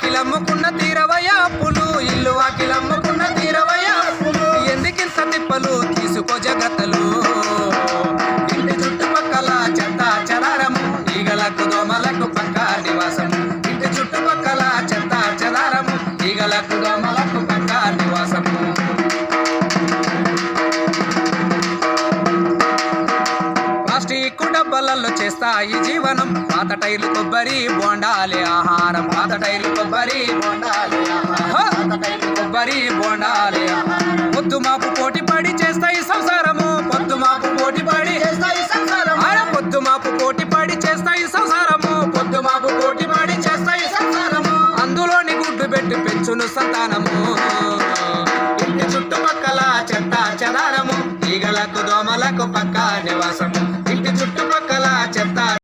వాకిలమ్ముకున్న తీరవయ అప్పులు ఇల్లు వాకిలమ్ముకున్న తీరవయ అప్పులు ఎందుకింత తిప్పలు తీసుకో జగత్తలు? ఇంటి చుట్టుపక్కల చెత్త చదారము ఈగలకు దోమలకు పక్క నివాసము. ఇంటి చుట్టుపక్కల చెత్త చదారము ఈగలకు దోమలకు చిక్కు బల్లల్లో చేస్తాయి జీవనం. పాత టైర్లు కొబ్బరి బోండాలి ఆహారం. పాత టైర్లు కొబ్బరి బోండాలి కొబ్బరి బోండాలి పొద్దు మాపు పోటీ పడి చేస్తాయి సంసారము. పొద్దు మాపు పోటీ పడి చేస్తాయి సంసారం పొద్దు మాపు పోటీ పడి చేస్తాయి సంసారము. పొద్దు మాపు పోటీ పడి చేస్తాయి సంసారము. అందులోని గుడ్డు పెట్టి పెంచును సంతానము. ఇంటి చుట్టుపక్కల చెత్త చెదారము. ఈగలకు దోమలకు పక్క నివాసము.